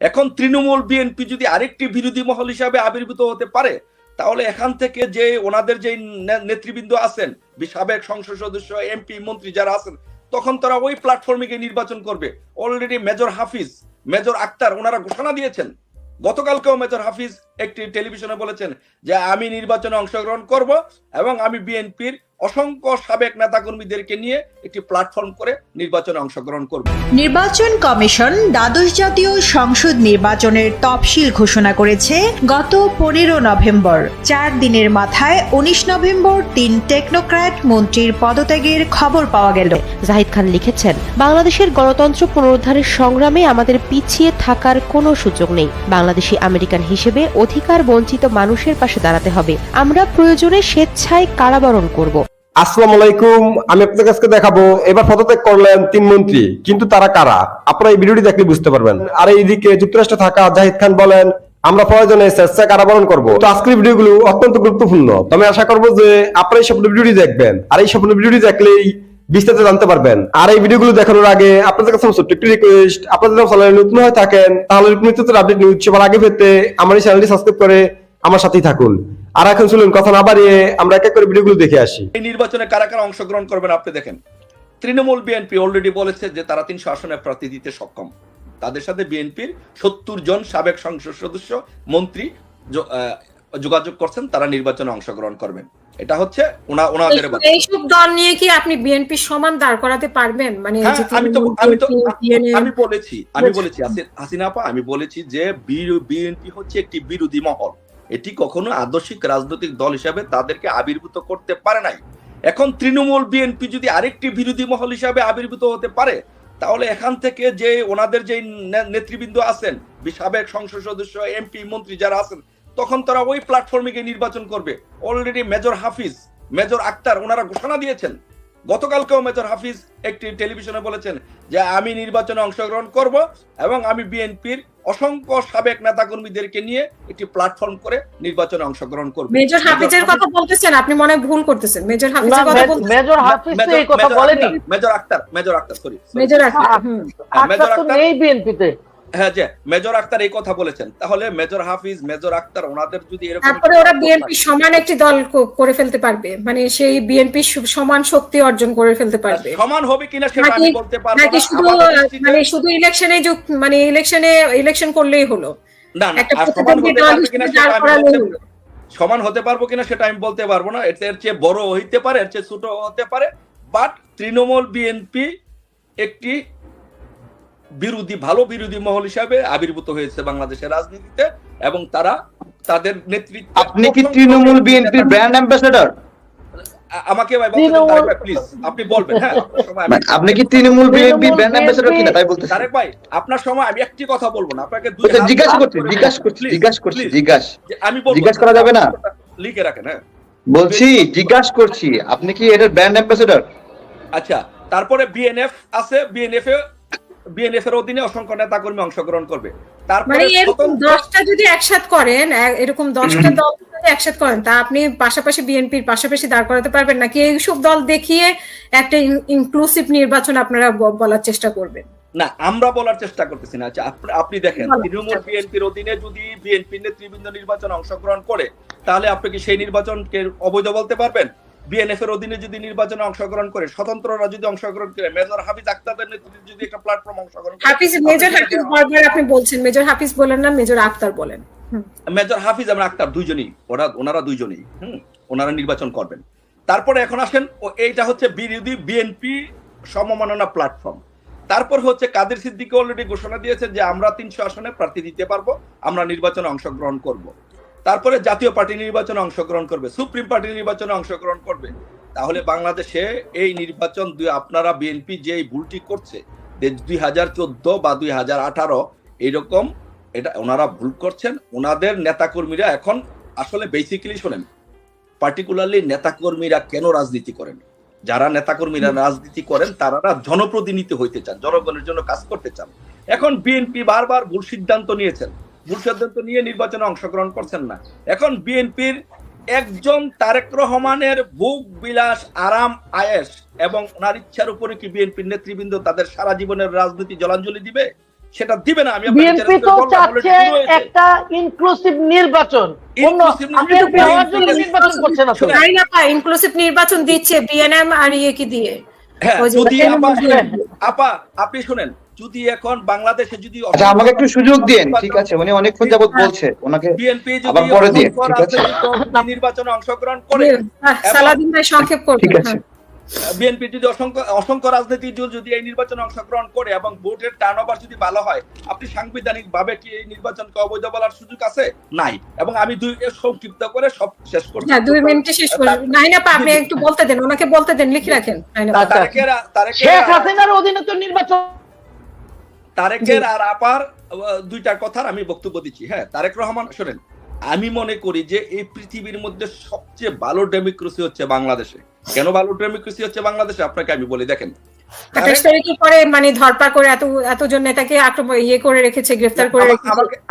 এখন তৃণমূল বিএনপি যদি আরেকটি বিরোধী মহল হিসাবে আবির্ভূত হতে পারে, তাহলে এখান থেকে যে ওনাদের যে নেতৃবৃন্দ আছেন সাবেক সংসদ সদস্য, এমপি, মন্ত্রী যারা আছেন, তখন তারা ওই প্ল্যাটফর্মে গিয়ে নির্বাচন করবে। Already major Hafiz major Akhtar ওনারা ঘোষণা দিয়েছেন। গতকালকেও মেজর হাফিজ একটি টেলিভিশনে বলেছেন যে, আমি নির্বাচনে অংশগ্রহণ করব এবং আমি বিএনপির অসংখ্য সাবেক নেতাকর্মীদেরকে নিয়ে একটি প্ল্যাটফর্ম করে নির্বাচনে অংশগ্রহণ করব। নির্বাচন কমিশন দ্বাদশ জাতীয় সংসদ নির্বাচনের তফসিল ঘোষণা করেছে গত পনেরো নভেম্বর। চার দিনের মাথায় উনিশ নভেম্বর তিন টেকনোক্র্যাট মন্ত্রীর পদত্যাগের খবর পাওয়া গেল। জাহিদ খান লিখেছেন বাংলাদেশের গণতন্ত্র পুনরুদ্ধারের সংগ্রামে আমাদের পিছিয়ে থাকার কোনো সুযোগ নেই। বাংলাদেশি আমেরিকান হিসেবে অধিকার বঞ্চিত মানুষের পাশে দাঁড়াতে হবে। আমরা প্রয়োজনে স্বেচ্ছায় কারাবরণ করব। আলাইকুম, আমি আপনাদের কাছে দেখাবো, এবার পদত্যাগ করলেন তিন মন্ত্রী, কিন্তু তারা কারা? আপনারা এই ভিডিওটি দেখলে বুঝতে পারবেন। আর এইদিকে যুক্তরাষ্ট্রে থাকা জাহিদ খান বলেন, আমরা প্রয়োজনে স্বেচ্ছা কারাবরণ করব। তো আজকের ভিডিওগুলো অত্যন্ত গুরুত্বপূর্ণ। আশা করব যে আপনারা এই সব ভিডিওটি দেখবেন। আর এই সব ভিডিওটি দেখলেই বিস্তারিত জানতে পারবেন। আর এই ভিডিওগুলো দেখানোর আগে আপনাদের কাছে একটি রিকোয়েস্ট আপনাদের নতুন হয়ে থাকেন, তাহলে নিত্য আপডেট নিউজ আগে পেতে আমার এই চ্যানেলটি সাবস্ক্রাইব করে আমার সাথেই থাকুন। আর এখন শুনুন কথা না বাড়িয়ে আমরা এক এক করে ভিডিওগুলো দেখে আসি। এই নির্বাচনে কারা কারা অংশগ্রহণ করবেন আপনি দেখেন। তৃণমূল বিএনপি অলরেডি বলেছে যে তারা তিনশো আসনে প্রার্থী দিতে সক্ষম। তাদের সাথে বিএনপির সত্তর জন সাবেক সংসদ সদস্য মন্ত্রী যোগাযোগ করছেন তারা নির্বাচনে অংশগ্রহণ করবেন। এটা হচ্ছে ওনা- ওনাদের এইসব দল নিয়ে কি আপনি বিএনপি সমান দাঁড় করাতে পারবেন? মানে হ্যাঁ, আমি তো আমি তো আমি বলেছি আমি বলেছি। হাসিনা আপা আমি বলেছি যে বিএনপি হচ্ছে একটি বিরোধী মহল। এটি কখনো আদর্শিক রাজনৈতিক দল হিসাবে তাদেরকে আবির্ভূত করতে পারে নাই। এখন তৃণমূল বিএনপি যদি আরেকটি বিরোধী মহল হিসাবে আবির্ভূত হতে পারে, তাহলে এখান থেকে যে ওনাদের যে নেতৃবৃন্দ আছেন সাবেক সংসদ সদস্য, এমপি, মন্ত্রী যারা আছেন, তখন তারা ওই প্ল্যাটফর্মে গিয়ে নির্বাচন করবে। Already major Hafiz major Akhtar ওনারা ঘোষণা দিয়েছেন। গতকালকেও মেজর হাফিজ একটি টেলিভিশনে বলেছেন যে, আমি নির্বাচনে অংশগ্রহণ করব এবং আমি বিএনপির অসংখ্য সাবেক নেতাকর্মীদেরকে নিয়ে একটি প্ল্যাটফর্ম করে নির্বাচনে অংশগ্রহণ করবে। মেজর হাফিজের কথা বলতেছেন আপনি মনে হয় ভুল করতেছেন। মেজর হাফিজের কথা বলতেছেন। মেজর হাফিজ তো এই কথা বলেনি। Major Akhtar major Akhtar sorry major Akhtar major Akhtar তো আক্তার নেই বিএনপিতে হ্যাঁ যে মেজর আক্তার এই কথা বলেছেন। তাহলে মেজর হাফিজ মেজর আক্তার ওনাদের যদি এরকম তারপরে ওরা বিএনপি সমান একটি দল করে ফেলতে পারবে। মানে সেই বিএনপি সমান শক্তি অর্জন করে ফেলতে পারবে। সমান হবে কিনা সেটা আমি বলতে পারব না। শুধু মানে শুধু ইলেকশনে মানে ইলেকশনে ইলেকশন করলেই হলো। না না একটা সমান প্রতিদ্বন্দ্বী হতে দল পারবে কিনা সেটা আমি। সমান হতে পারব কিনা সেটা আমি বলতে পারব না। এর চেয়ে বড় হইতে পারে এর চেয়ে ছোট হতে পারে। বাট তৃণমূল বিএনপি একটি বিরোধী ভালো বিরোধী মহল হিসাবে আবির্ভূত হয়েছে বাংলাদেশের রাজনীতিতে এবং তারা তাদের নেতৃত্ব আপনি কি তৃণমূল বিএনপির ব্র্যান্ড অ্যাম্বাসেডর আমাকে ভাই বলতে ভাই প্লিজ আপনি বলবেন হ্যাঁ সময় আমি- আপনি কি তৃণমূল তৃণমূল ব্র্যান্ড অ্যাম্বাসেডর কিনা তাই বলতে তারেক ভাই আপনার সময় আমি একটি কথা বলব না আপনাকে দুই বলতে হাত জিজ্ঞাসা করছি জিজ্ঞাসা করছি জিজ্ঞাসা করছি জিজ্ঞাসা। যে আমি বলব জিজ্ঞাসা করা যাবে না? লিখে রাখেন হ্যাঁ। বলছি জিজ্ঞাসা করছি আপনি কি এটার ব্র্যান্ড অ্যাম্বাসেডর আচ্ছা তারপরে বিএনএফ আছে বিএনএফ এ অধীনে অসংখ্য নেতা কর্মী অংশগ্রহণ করবে। তারপরে মানে দশটা যদি একসাথ করেন এরকম দশটা দল যদি একসাথ করেন তা আপনি পাশাপাশি বিএনপির পাশাপাশি দাঁড় করাতে পারবেন নাকি এইসব দল দেখিয়ে একটা ইনক্লুসিভ নির্বাচন আপনারা বলার চেষ্টা করবেন? না আমরা বলার চেষ্টা করতেছি না। আচ্ছা আপনি দেখেন তৃণমূল বিএনপির অধীনে যদি বিএনপি নেতৃবৃন্দ নির্বাচনে অংশগ্রহণ করে তাহলে আপনি কি সেই নির্বাচনকে অবৈধ বলতে পারবেন? বিএনএফ এর অধীনে যদি নির্বাচনে অংশগ্রহণ করে স্বতন্ত্ররা যদি অংশগ্রহণ করে মেজর হাফিজ নেতৃত্বে যদি একটা প্ল্যাটফর্ম অংশগ্রহণ করে হাফিজ মেজর হাফিজ বারবার আপনি বলছেন মেজর হাফিজ বলেন না মেজর আক্তার বলেন। মেজর হাফিজ এবং আক্তার দুইজনই ওরা ওনারা দুইজনই হুম ওনারা নির্বাচন করবেন। তারপরে এখন আসেন ও এইটা হচ্ছে বিরোধী বিএনপি সমমাননা প্ল্যাটফর্ম তারপর হচ্ছে কাদের সিদ্দিকি অলরেডি ঘোষণা দিয়েছেন যে আমরা তিনশো আসনে প্রার্থী দিতে পারব আমরা নির্বাচনে অংশগ্রহণ করব। তারপরে জাতীয় পার্টি নির্বাচনে অংশগ্রহণ করবে, সুপ্রিম পার্টি নির্বাচনে অংশগ্রহণ করবে। তাহলে বাংলাদেশে এই নির্বাচন দুই আপনারা বিএনপি যে ভুলটি করছে দুই হাজার চোদ্দ বা দুই হাজার আঠারো এইরকম এটা ওনারা ভুল করছেন, ওনাদের নেতাকর্মীরা এখন আসলে বেসিক্যালি শোনেন পার্টিকুলারলি নেতাকর্মীরা কেন রাজনীতি করেন? যারা নেতাকর্মীরা রাজনীতি করেন, তারা জনপ্রতিনিধি হইতে চান, জনগণের জন্য কাজ করতে চান। এখন বিএনপি বারবার ভুল সিদ্ধান্ত নিয়েছেন। ভুল সিদ্ধান্ত নিয়ে নির্বাচনে অংশগ্রহণ করছেন না। এখন বিএনপির একজন তারেক রহমানের ভোগ বিলাস আরাম আয়েস এবং ওনার ইচ্ছার উপরে কি বিএনপির নেতৃবৃন্দ তাদের সারা জীবনের রাজনীতি জলাঞ্জলি দিবে? সেটা দিবে না আমি বিএনপি তো চাচ্ছে একটা ইনক্লুসিভ নির্বাচন। নির্বাচন- তো হওয়ার জন্য নির্বাচন করছে না তাই না পা ইনক্লুসিভ নির্বাচন দিচ্ছে বিএনএম আর ইয়ে কি দিয়ে? হ্যাঁ, যদি আপা আপা আপনি শুনেন। যদি এখন বাংলাদেশে যদি আচ্ছা আমাকে একটু সুযোগ দিন ঠিক আছে উনি অনেকক্ষণ যাবত বলছে ওনাকে বিএনপি যদি আবার পরে অসংখ্য ঠিক আছে? নির্বাচনে অংশগ্রহণ করে সালাদিন ভাই সংক্ষেপ করবেন ঠিক আছে। হ্যাঁ। বিএনপি যদি অসংখ্য অসংখ্য রাজনৈতিক দল যদি এই নির্বাচনে অংশগ্রহণ করে এবং ভোটের টার্ন যদি ভালো হয় আপনি সাংবিধানিক ভাবে কি এই নির্বাচনকে অবৈধ বলার সুযোগ আছে? নাই। এবং আমি দুই সংক্ষিপ্ত করে সব শেষ করছি। হ্যাঁ দুই মিনিটে শেষ করি নাই না আপনি একটু বলতে দেন ওনাকে বলতে দেন লিখে রাখেন শেখ হাসিনার অধীনে তো নির্বাচন তারেকের আর আপার দুইটা কথার আমি বক্তব্য দিচ্ছি। হ্যাঁ তারেক রহমান শোনেন আমি মনে করি যে এই পৃথিবীর মধ্যে সবচেয়ে ভালো ডেমোক্রেসি হচ্ছে বাংলাদেশে। কেন ভালো ডেমোক্রেসি হচ্ছে বাংলাদেশে? আপনাকে আমি বলি দেখেন আঠাশ তারিখে পরে মানে ধরপার করে এত এতজন নেতাকে আক্রমণ ইয়ে করে রেখেছে গ্রেফতার করে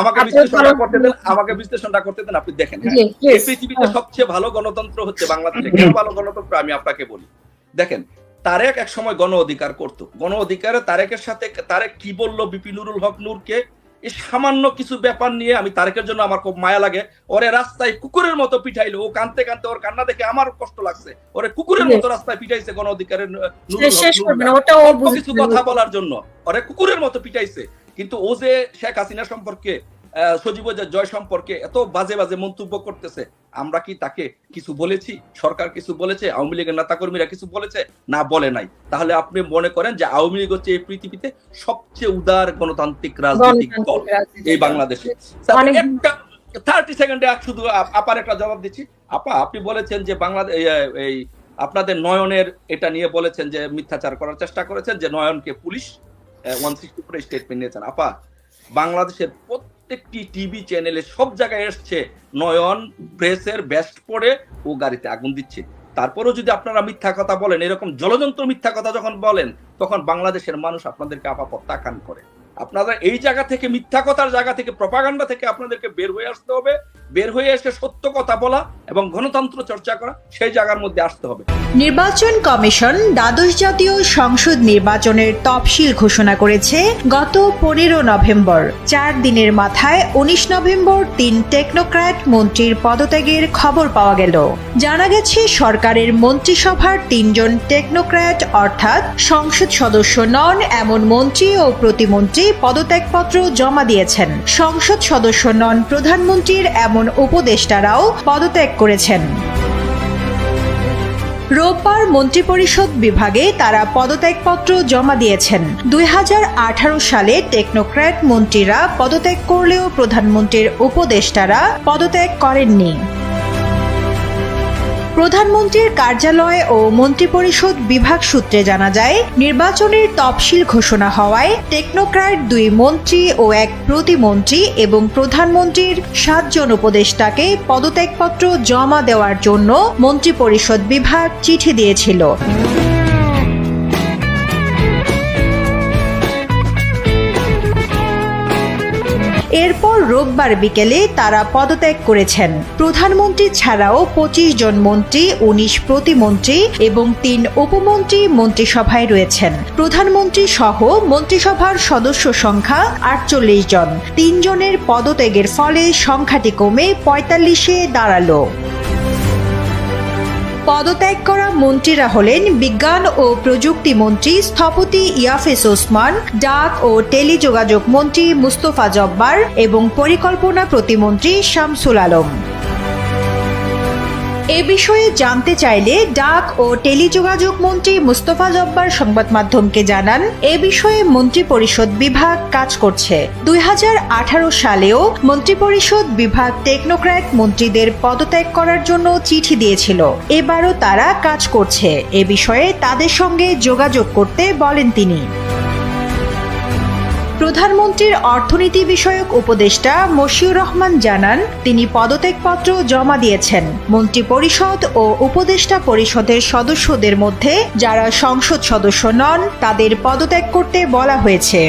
আমাকে বিশ্লেষণটা করতে দেন আমাকে বিশ্লেষণটা করতে দেন আপনি দেখেন হ্যাঁ. পৃথিবীতে সবচেয়ে ভালো গণতন্ত্র হচ্ছে বাংলাদেশে। কেন ভালো গণতন্ত্র আমি আপনাকে বলি? দেখেন তারেক এক সময় গণ অধিকার করত। গণ অধিকারে তারেকের সাথে তারেক কি বলল বিপিনুরুল হক নূরকে? এই সামান্য কিছু ব্যাপার নিয়ে আমি তারেকের জন্য আমার খুব মায়া লাগে। ওরে রাস্তায় কুকুরের মতো পিঠাইলো। ও কানতে কানতে ওর কান্না দেখে আমার কষ্ট লাগছে। ওরে কুকুরের মতো রাস্তায় পিঠাইছে গণ অধিকারের কিছু কথা বলার জন্য। ওরে কুকুরের মতো পিঠাইছে। কিন্তু ও যে শেখ হাসিনা সম্পর্কে সজীব জয় সম্পর্কে এত বাজে বাজে মন্তব্য করতেছে। আমরা কি তাকে কিছু বলেছি? সরকার কিছু বলেছে? আওয়ামী লীগের নেতা কর্মীরা কিছু বলেছে? না বলে নাই। তাহলে আপনি মনে করেন যে আওয়ামী লীগ হচ্ছে এই পৃথিবীতে সবচেয়ে উদার গণতান্ত্রিক রাজনৈতিক দল এই বাংলাদেশে। একটা থার্টি সেকেন্ডে শুধু আপার একটা জবাব দিচ্ছি। আপা আপনি বলেছেন যে বাংলাদেশ এই আপনাদের নয়নের এটা নিয়ে বলেছেন যে মিথ্যাচার করার চেষ্টা করেছেন যে নয়নকে police one sixty four statement নিয়েছেন। আপা বাংলাদেশের প্রত্যেকটি টিভি চ্যানেলে সব জায়গায় এসছে নয়ন প্রেসের বেস্ট পরে ও গাড়িতে আগুন দিচ্ছে। তারপরেও যদি আপনারা মিথ্যা কথা বলেন, এরকম জলযন্ত্র মিথ্যা কথা যখন বলেন, তখন বাংলাদেশের মানুষ আপনাদেরকে আপা প্রত্যাখ্যান করে। আপনারা এই জায়গা থেকে, মিথ্যা কথার জায়গা থেকে প্রপাগান্ডা থেকে আপনাদেরকে বের হয়ে আসতে হবে। বের হয়ে এসে সত্য কথা বলা এবং গণতন্ত্র চর্চা করা, সেই জায়গার মধ্যে আসতে হবে। নির্বাচন কমিশন দ্বাদশ জাতীয় সংসদ নির্বাচনের তফসিল ঘোষণা করেছে গত পনেরো নভেম্বর। চার দিনের মাথায় উনিশ নভেম্বর তিন টেকনোক্র্যাট মন্ত্রীর পদত্যাগের খবর পাওয়া গেল। জানা গেছে, সরকারের মন্ত্রিসভার তিনজন টেকনোক্র্যাট অর্থাৎ সংসদ সদস্য নন, এমন মন্ত্রী ও প্রতিমন্ত্রী পদত্যাগপত্র জমা দিয়েছেন। সংসদ সদস্য নন প্রধানমন্ত্রীর এমন উপদেষ্টারাও পদত্যাগ করেছেন। রোববার মন্ত্রিপরিষদ বিভাগে তারা পদত্যাগপত্র জমা দিয়েছেন। দুই হাজার আঠারো সালে টেকনোক্র্যাট মন্ত্রীরা পদত্যাগ করলেও প্রধানমন্ত্রীর উপদেষ্টারা পদত্যাগ করেননি। প্রধানমন্ত্রীর কার্যালয় ও মন্ত্রিপরিষদ বিভাগ সূত্রে জানা যায়, নির্বাচনের তফসিল ঘোষণা হওয়ায় টেকনোক্রাট দুই মন্ত্রী ও এক প্রতিমন্ত্রী এবং প্রধানমন্ত্রীর সাতজন উপদেষ্টাকে পদত্যাগপত্র জমা দেওয়ার জন্য মন্ত্রিপরিষদ বিভাগ চিঠি দিয়েছিল। এরপর রোববার বিকেলে তারা পদত্যাগ করেছেন। প্রধানমন্ত্রী ছাড়াও পঁচিশ জন মন্ত্রী, উনিশ প্রতিমন্ত্রী এবং তিন উপমন্ত্রী মন্ত্রিসভায় রয়েছেন। প্রধানমন্ত্রী সহ মন্ত্রিসভার সদস্য সংখ্যা আটচল্লিশ জন। তিনজনের পদত্যাগের ফলে সংখ্যাটি কমে পঁয়তাল্লিশে দাঁড়াল। পদত্যাগ করা মন্ত্রীরা হলেন বিজ্ঞান ও প্রযুক্তি মন্ত্রী স্থপতি ইয়াফেস ওসমান, ডাক ও টেলিযোগাযোগ মন্ত্রী মুস্তফা জব্বার এবং পরিকল্পনা প্রতিমন্ত্রী শামসুল আলম। এ বিষয়ে জানতে চাইলে ডাক ও টেলিযোগাযোগ মন্ত্রী মুস্তফা জব্বার সংবাদ মাধ্যমকে জানান, এ বিষয়ে মন্ত্রিপরিষদ বিভাগ কাজ করছে। দুই হাজার আঠারো সালেও মন্ত্রিপরিষদ বিভাগ টেকনোক্র্যাট মন্ত্রীদের পদত্যাগ করার জন্য চিঠি দিয়েছিল। এবারও তারা কাজ করছে। এ বিষয়ে তাদের সঙ্গে যোগাযোগ করতে বলেন তিনি। প্রধানমন্ত্রীর অর্থনীতি বিষয়ক উপদেষ্টা মশিউর রহমান জানান, তিনি পদত্যাগপত্র জমা দিয়েছেন। মন্ত্রী পরিষদ ও উপদেষ্টা পরিষদের সদস্যদের মধ্যে যারা সংসদ সদস্য নন, তাদের পদত্যাগ করতে বলা হয়েছে।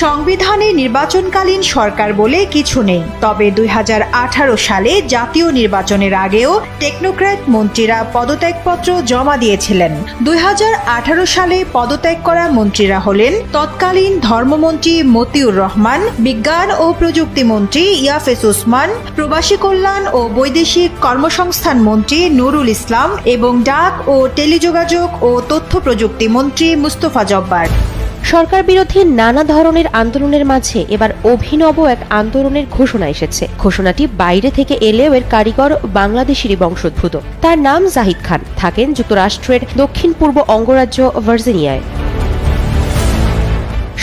সংবিধানে নির্বাচনকালীন সরকার বলে কিছু নেই। তবে দুই হাজার আঠারো সালে জাতীয় নির্বাচনের আগেও টেকনোক্র্যাট মন্ত্রীরা পদত্যাগপত্র জমা দিয়েছিলেন। দুই হাজার আঠারো সালে পদত্যাগ করা মন্ত্রীরা হলেন তৎকালীন ধর্মমন্ত্রী মতিউর রহমান, বিজ্ঞান ও প্রযুক্তি মন্ত্রী ইয়াফেস উসমান, প্রবাসী কল্যাণ ও বৈদেশিক কর্মসংস্থান মন্ত্রী নুরুল ইসলাম এবং ডাক ও টেলিযোগাযোগ ও তথ্য প্রযুক্তি মন্ত্রী মুস্তফা জব্বার। সরকার বিরোধী নানা ধরনের আন্দোলনের মাঝে এবার অভিনব এক আন্দোলনের ঘোষণা এসেছে। ঘোষণাটি বাইরে থেকে এলেও এর কারিগর বাংলাদেশেরই বংশোদ্ভূত। তার নাম জাহিদ খান। থাকেন যুক্তরাষ্ট্রের দক্ষিণ পূর্ব অঙ্গরাজ্য ভার্জিনিয়ায়।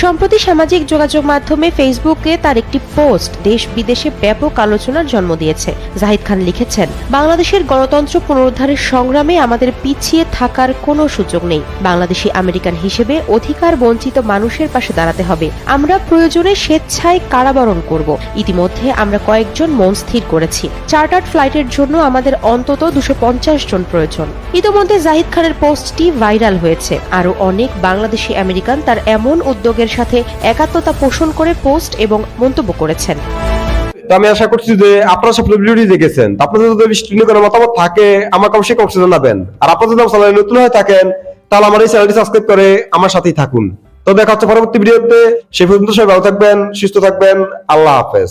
সম্প্রতি সামাজিক যোগাযোগ মাধ্যমে ফেসবুকে তার একটি পোস্ট দেশ বিদেশে ব্যাপক আলোচনার জন্ম দিয়েছে। জাহিদ খান লিখেছেন, বাংলাদেশের গণতন্ত্র পুনরুদ্ধারের সংগ্রামে আমাদের পিছিয়ে থাকার কোনো সুযোগ নেই। বাংলাদেশি আমেরিকান হিসেবে অধিকার বঞ্চিত মানুষের পাশে দাঁড়াতে হবে। আমরা প্রয়োজনে স্বেচ্ছায় কারাবরণ করব। ইতিমধ্যে আমরা কয়েকজন মন স্থির করেছি। চার্টার্ড ফ্লাইটের জন্য আমাদের অন্তত দুশো পঞ্চাশ জন প্রয়োজন। ইতিমধ্যে জাহিদ খানের পোস্টটি ভাইরাল হয়েছে। আরও অনেক বাংলাদেশি আমেরিকান তার এমন উদ্যোগের সাথে একাত্মতা পোষণ করে পোস্ট এবং মন্তব্য করেছেন। তো আমি আশা করছি যে আপনারা সব ভিডিওটি দেখেছেন। আপনাদের যদি বিভিন্ন কোনো মতামত থাকে, আমাকে অবশ্যই কমেন্টে জানাবেন। আর আপনারা যদি আমার চ্যানেলে নতুন হয়ে থাকেন, তাহলে আমার এই চ্যানেলটি সাবস্ক্রাইব করে আমার সাথেই থাকুন। তো দেখা হচ্ছে পরবর্তী ভিডিওতে সেই পর্যন্ত সবাই ভালো থাকবেন, সুস্থ থাকবেন। আল্লাহ হাফেজ।